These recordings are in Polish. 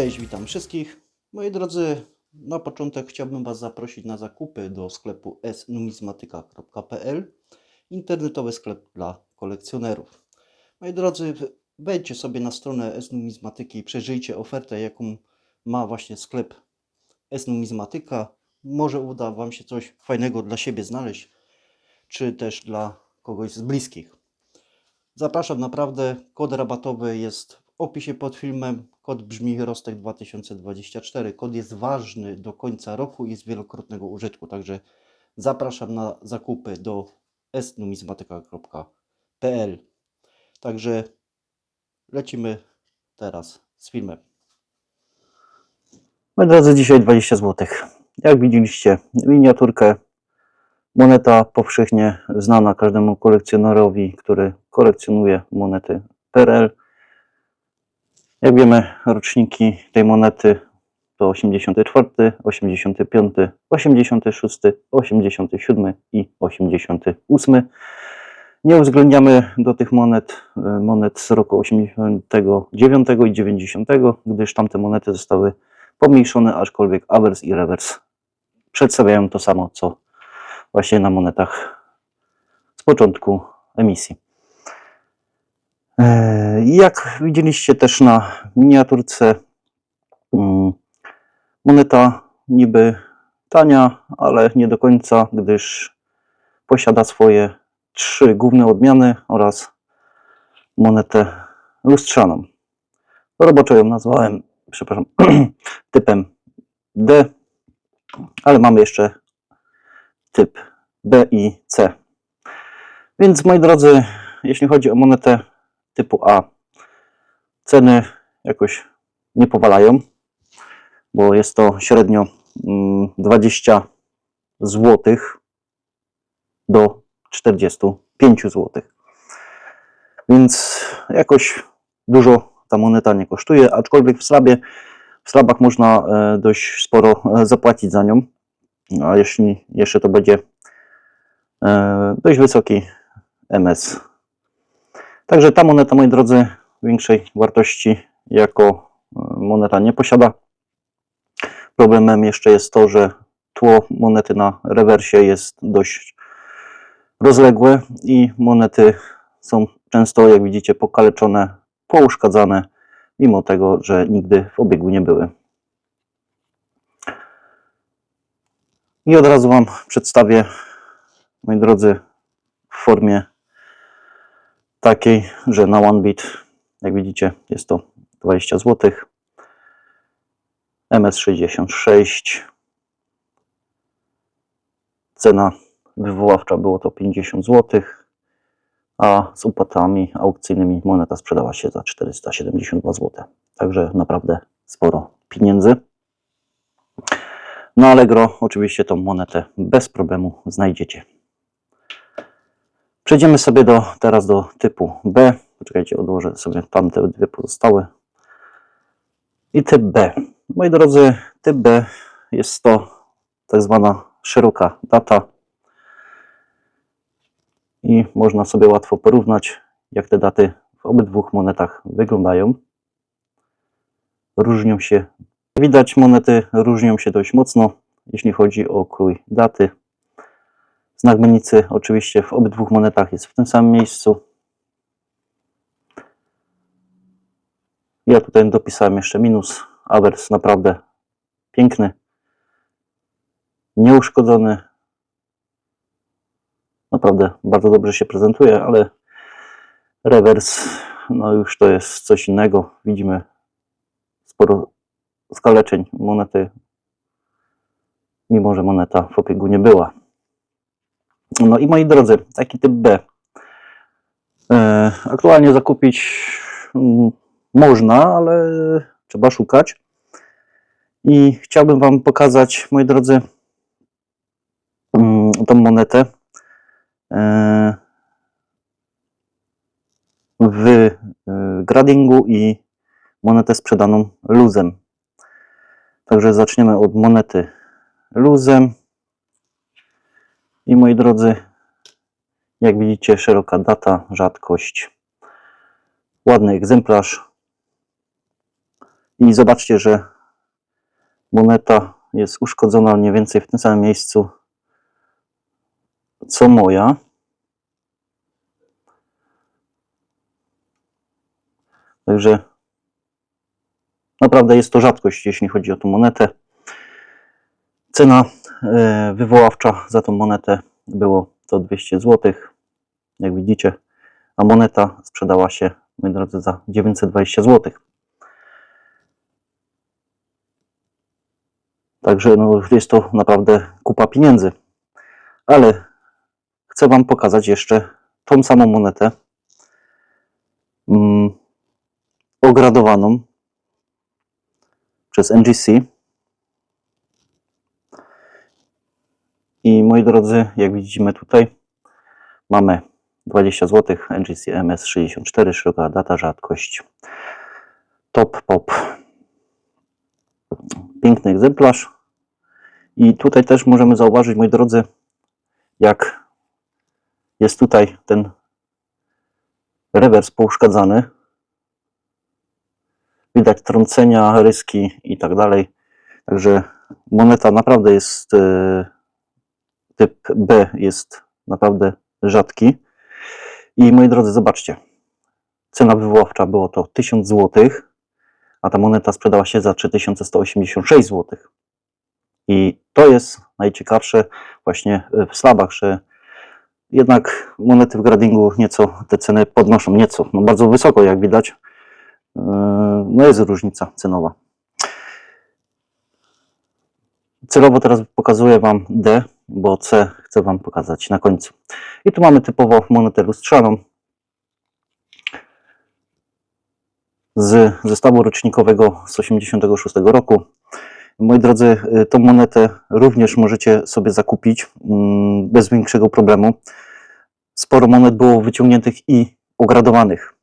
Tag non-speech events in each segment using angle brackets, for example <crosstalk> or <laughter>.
Cześć, witam wszystkich. Moi drodzy, na początek chciałbym Was zaprosić na zakupy do sklepu snumizmatyka.pl internetowy sklep dla kolekcjonerów. Moi drodzy, wejdźcie sobie na stronę snumizmatyki i przejrzyjcie ofertę, jaką ma właśnie sklep snumizmatyka. Może uda Wam się coś fajnego dla siebie znaleźć, czy też dla kogoś z bliskich. Zapraszam naprawdę. Kod rabatowy jest opisie pod filmem. Kod brzmi Rostek 2024. Kod jest ważny do końca roku i jest wielokrotnego użytku. Także zapraszam na zakupy do snumizmatyka.pl. Także lecimy teraz z filmem. Moi drodzy, dzisiaj 20 zł. Jak widzieliście, miniaturkę Moneta powszechnie znana każdemu kolekcjonerowi, który kolekcjonuje monety PRL. Jak wiemy, roczniki tej monety to 84, 85, 86, 87 i 88. Nie uwzględniamy do tych monet e, monet z roku 89 i 90, gdyż tamte monety zostały pomniejszone, aczkolwiek awers i rewers przedstawiają to samo, co właśnie na monetach z początku emisji. E, Jak widzieliście też na miniaturce, mm, moneta niby tania, ale nie do końca, gdyż posiada swoje trzy główne odmiany oraz monetę lustrzaną. Roboczo ją nazwałem, przepraszam, <clears throat> typem D, ale mamy jeszcze typ B i C. Więc moi drodzy, jeśli chodzi o monetę typu A, ceny jakoś nie powalają, bo jest to średnio mm, 20 zł do 45 zł. Więc jakoś dużo ta moneta nie kosztuje, aczkolwiek w slabie, w slabach można e, dość sporo e, zapłacić za nią. A jeśli jeszcze to będzie e, dość wysoki MS. Także ta moneta, moi drodzy, większej wartości jako e, moneta nie posiada. Problemem jeszcze jest to, że tło monety na rewersie jest dość rozległe i monety są często, jak widzicie, pokaleczone, pouszkadzane, mimo tego, że nigdy w obiegu nie były. I od razu Wam przedstawię, moi drodzy, w formie takiej, że na one bit, jak widzicie, jest to 20 zł. MS66. Cena wywoławcza było to 50 zł, a z opłatami aukcyjnymi moneta sprzedała się za 472 zł. Także naprawdę sporo pieniędzy. Na Allegro oczywiście tą monetę bez problemu znajdziecie. Przejdziemy sobie do, teraz do typu B. Poczekajcie, odłożę sobie tamte dwie pozostałe. I typ B. Moi drodzy, typ B jest to tak zwana szeroka data. I można sobie łatwo porównać, jak te daty w obydwu monetach wyglądają. Różnią się Widać, monety różnią się dość mocno, jeśli chodzi o krój daty. Znak menicy oczywiście w obydwu monetach jest w tym samym miejscu. Ja tutaj dopisałem jeszcze minus. Awers naprawdę piękny, nieuszkodzony. Naprawdę bardzo dobrze się prezentuje, ale rewers, no już to jest coś innego. Widzimy sporo skaleczeń monety, mimo że moneta w obiegu nie była. No i moi drodzy, taki typ B. E, aktualnie zakupić mm, można, ale trzeba szukać. I chciałbym Wam pokazać, moi drodzy, mm, tą monetę e, w e, gradingu i monetę sprzedaną luzem. Także zaczniemy od monety luzem. I moi drodzy, jak widzicie, szeroka data, rzadkość, ładny egzemplarz. I zobaczcie, że moneta jest uszkodzona mniej więcej w tym samym miejscu co moja. Także naprawdę jest to rzadkość, jeśli chodzi o tą monetę. Cena wywoławcza za tą monetę było to 200 zł, jak widzicie, a moneta sprzedała się, moi drodzy, za 920 zł. Także no, jest to naprawdę kupa pieniędzy. Ale chcę Wam pokazać jeszcze tą samą monetę mm, ogradowaną przez NGC. I moi drodzy, jak widzimy tutaj, mamy 20 zł, NGC MS64, szeroka data, rzadkość. Top pop. Piękny egzemplarz. I tutaj też możemy zauważyć, moi drodzy, jak jest tutaj ten rewers pouszkadzany. Widać trącenia, ryski i tak dalej. Także moneta naprawdę jest e, typ B jest naprawdę rzadki. I moi drodzy, zobaczcie. Cena wywoławcza było to 1000 zł, a ta moneta sprzedała się za 3186 zł. I to jest najciekawsze właśnie w slabach, że jednak monety w gradingu nieco te ceny podnoszą, nieco, no bardzo wysoko jak widać. Yy, No jest różnica cenowa. Celowo teraz pokazuję Wam D, bo C chcę Wam pokazać na końcu. I tu mamy typowo monetę lustrzaną z zestawu rocznikowego z 86 roku. Moi drodzy, y, tą monetę również możecie sobie zakupić mm, bez większego problemu. Sporo monet było wyciągniętych i ogradowanych.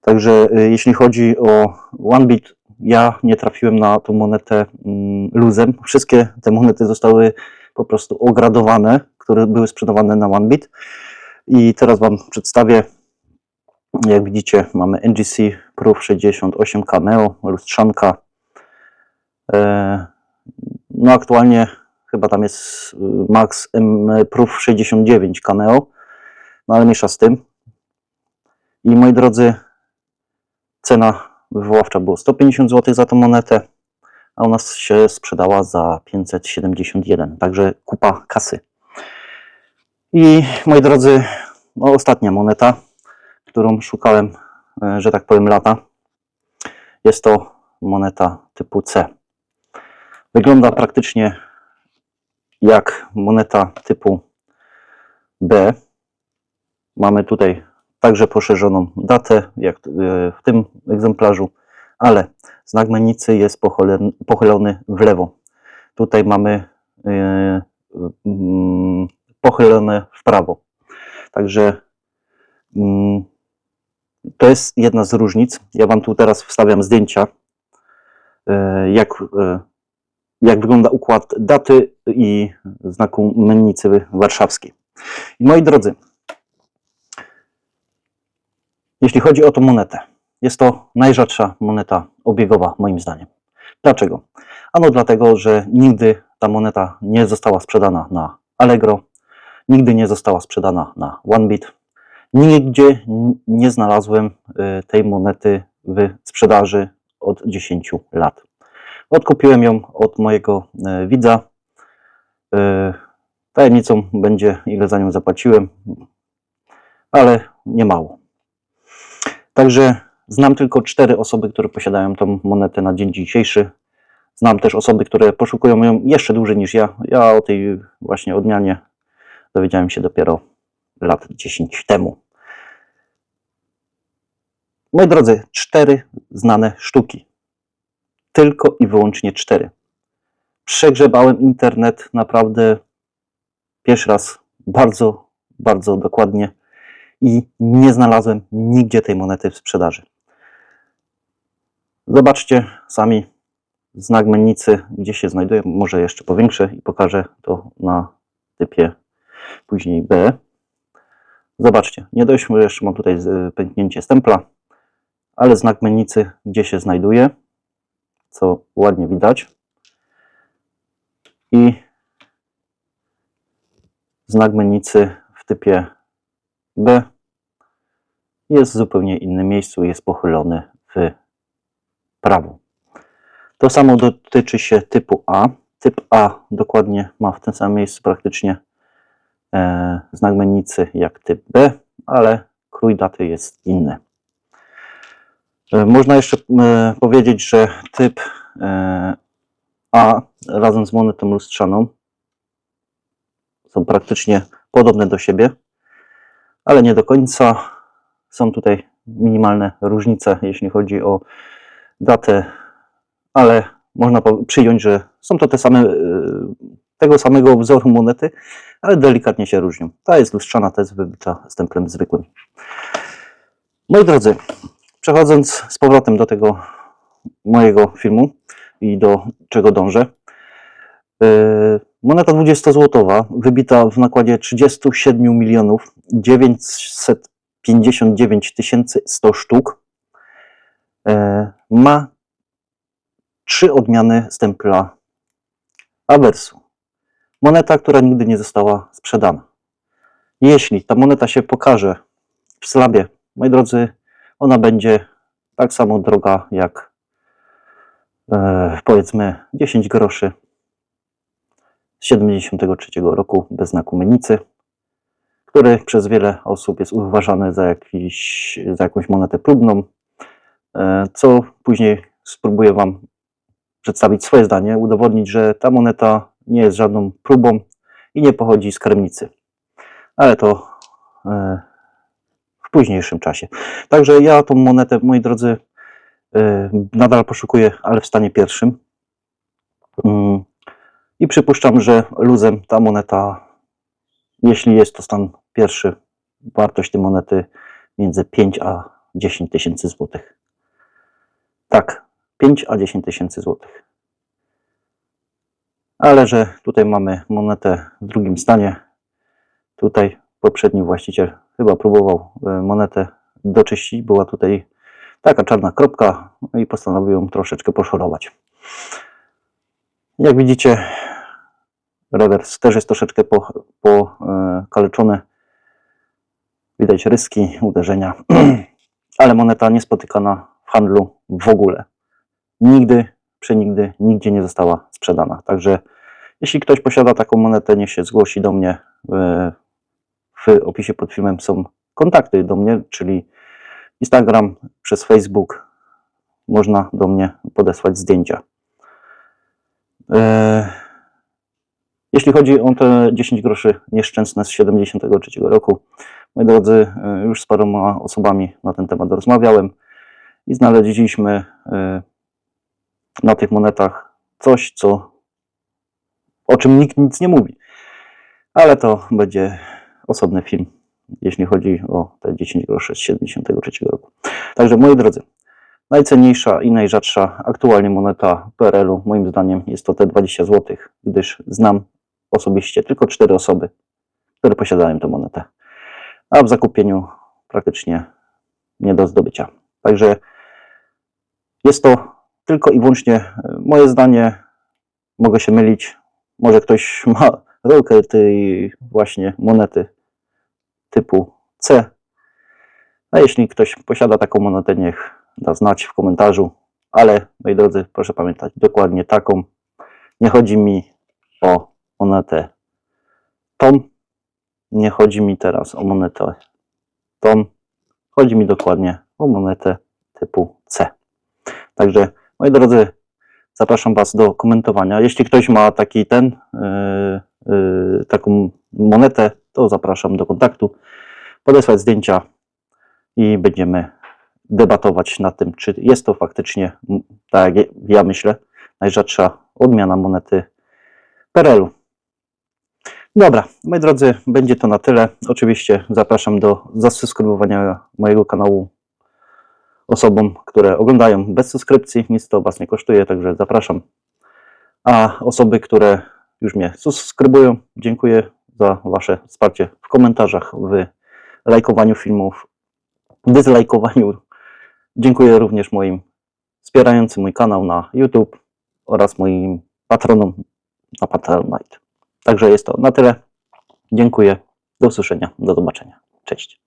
Także y, jeśli chodzi o OneBit, ja nie trafiłem na tą monetę mm, luzem. Wszystkie te monety zostały po prostu ogradowane, które były sprzedawane na OneBit. I teraz Wam przedstawię. Jak widzicie, mamy NGC Proof 68 Cameo, lustrzanka. E, No aktualnie chyba tam jest y, Max M Proof 69 Cameo, no ale miesza z tym. I moi drodzy, cena wywoławcza było 150 zł za tą monetę, a u nas się sprzedała za 571, także kupa kasy. I moi drodzy, no ostatnia moneta, którą szukałem, e, że tak powiem, lata, jest to moneta typu C. Wygląda praktycznie jak moneta typu B. Mamy tutaj także poszerzoną datę, jak e, w tym egzemplarzu, ale znak mennicy jest pochylony, w lewo. Tutaj mamy e, mm, pochylone w prawo. Także mm, to jest jedna z różnic. Ja Wam tu teraz wstawiam zdjęcia, e, jak, jak wygląda układ daty i znaku mennicy warszawskiej. Moi drodzy, jeśli chodzi o tą monetę, jest to najrzadsza moneta obiegowa, moim zdaniem. Dlaczego? Ano dlatego, że nigdy ta moneta nie została sprzedana na Allegro, nigdy nie została sprzedana na OneBit. Nigdzie nie znalazłem y, tej monety w sprzedaży od 10 lat. Odkupiłem ją od mojego y, widza. Y, Tajemnicą będzie, ile za nią zapłaciłem, ale nie mało. Także znam tylko cztery osoby, które posiadają tą monetę na dzień dzisiejszy. Znam też osoby, które poszukują ją jeszcze dłużej niż ja. Ja o tej właśnie odmianie dowiedziałem się dopiero lat 10 temu. Moi drodzy, cztery znane sztuki. Tylko i wyłącznie cztery. Przegrzebałem internet naprawdę pierwszy raz bardzo, bardzo dokładnie i nie znalazłem nigdzie tej monety w sprzedaży. Zobaczcie sami znak mennicy, gdzie się znajduje. Może jeszcze powiększę i pokażę to na typie później B. Zobaczcie, nie dość, jeszcze mam tutaj z- pęknięcie stempla, ale znak mennicy, gdzie się znajduje. co ładnie widać. I znak mennicy w typie B jest w zupełnie innym miejscu, jest pochylony w prawo. To samo dotyczy się typu A. Typ A dokładnie ma w tym samym miejscu praktycznie e, znak mennicy jak typ B, ale krój daty jest inny. E, Można jeszcze e, powiedzieć, że typ e, A razem z monetą lustrzaną są praktycznie podobne do siebie, ale nie do końca. Są tutaj minimalne różnice, jeśli chodzi o datę, ale można przyjąć, że są to te same, e, tego samego wzoru monety, ale delikatnie się różnią. Ta jest lustrzana, ta jest wybicia stemplem zwykłym. Moi drodzy, przechodząc z powrotem do tego mojego filmu i do czego dążę. E, moneta 20-złotowa, wybita w nakładzie 37 milionów 900 59 100 sztuk. E, ma trzy odmiany stempla awersu. Moneta, która nigdy nie została sprzedana. Jeśli ta moneta się pokaże w slabie, moi drodzy, ona będzie tak samo droga jak e, powiedzmy 10 groszy z 73 roku bez znaku menicy który przez wiele osób jest uważany za, jakiś, za jakąś monetę próbną, e, co później spróbuję Wam przedstawić swoje zdanie, udowodnić, że ta moneta nie jest żadną próbą i nie pochodzi z kremnicy. Ale to e, w późniejszym czasie. Także ja tą monetę, moi drodzy, e, nadal poszukuję, ale w stanie pierwszym. Mm, I przypuszczam, że luzem ta moneta, jeśli jest to stan pierwszy, wartość tej monety między 5 a 10 tysięcy złotych. Tak, 5 a 10 tysięcy złotych. Ale że tutaj mamy monetę w drugim stanie, tutaj poprzedni właściciel chyba próbował e, monetę doczyścić. Była tutaj taka czarna kropka i postanowił ją troszeczkę poszorować. Jak widzicie, rewers też jest troszeczkę po, po. Widać ryski, uderzenia, <clears throat> ale moneta niespotykana w handlu w ogóle. Nigdy, przenigdy, nigdzie nie została sprzedana. Także jeśli ktoś posiada taką monetę, niech się zgłosi do mnie. W opisie pod filmem są kontakty do mnie, czyli Instagram, przez Facebook. Można do mnie podesłać zdjęcia. E, Jeśli chodzi o te 10 groszy nieszczęsne z 73 roku, moi drodzy, e, już z paroma osobami na ten temat rozmawiałem i znaleźliśmy e, na tych monetach coś, co o czym nikt nic nie mówi. Ale to będzie osobny film, jeśli chodzi o te 10 groszy z 73 roku. Także moi drodzy, najcenniejsza i najrzadsza aktualnie moneta PRL-u, moim zdaniem jest to te 20 zł, gdyż znam osobiście tylko 4 osoby, które posiadają tę monetę, a w zakupieniu praktycznie nie do zdobycia. Także jest to tylko i wyłącznie e, moje zdanie. Mogę się mylić. Może ktoś <laughs> ma rolkę tej właśnie monety typu C. A jeśli ktoś posiada taką monetę, niech da znać w komentarzu. Ale moi drodzy, proszę pamiętać, dokładnie taką. Nie chodzi mi o monetę tą. Nie chodzi mi teraz o monetę tą. Chodzi mi dokładnie o monetę typu C. Także, moi drodzy, zapraszam Was do komentowania. Jeśli ktoś ma taki ten, yy, yy, taką monetę, to zapraszam do kontaktu, podesłać zdjęcia i będziemy debatować nad tym, czy jest to faktycznie, tak jak ja myślę, najrzadsza odmiana monety PRL-u. Dobra, moi drodzy, będzie to na tyle. Oczywiście zapraszam do zasubskrybowania mojego kanału osobom, które oglądają bez subskrypcji. Nic to Was nie kosztuje, także zapraszam. A osoby, które już mnie subskrybują, dziękuję za Wasze wsparcie w komentarzach, w lajkowaniu filmów, dyslajkowaniu. Dziękuję również moim wspierający mój kanał na YouTube oraz moim patronom na Patronite. Także jest to na tyle. Dziękuję. Do usłyszenia. Do zobaczenia. Cześć.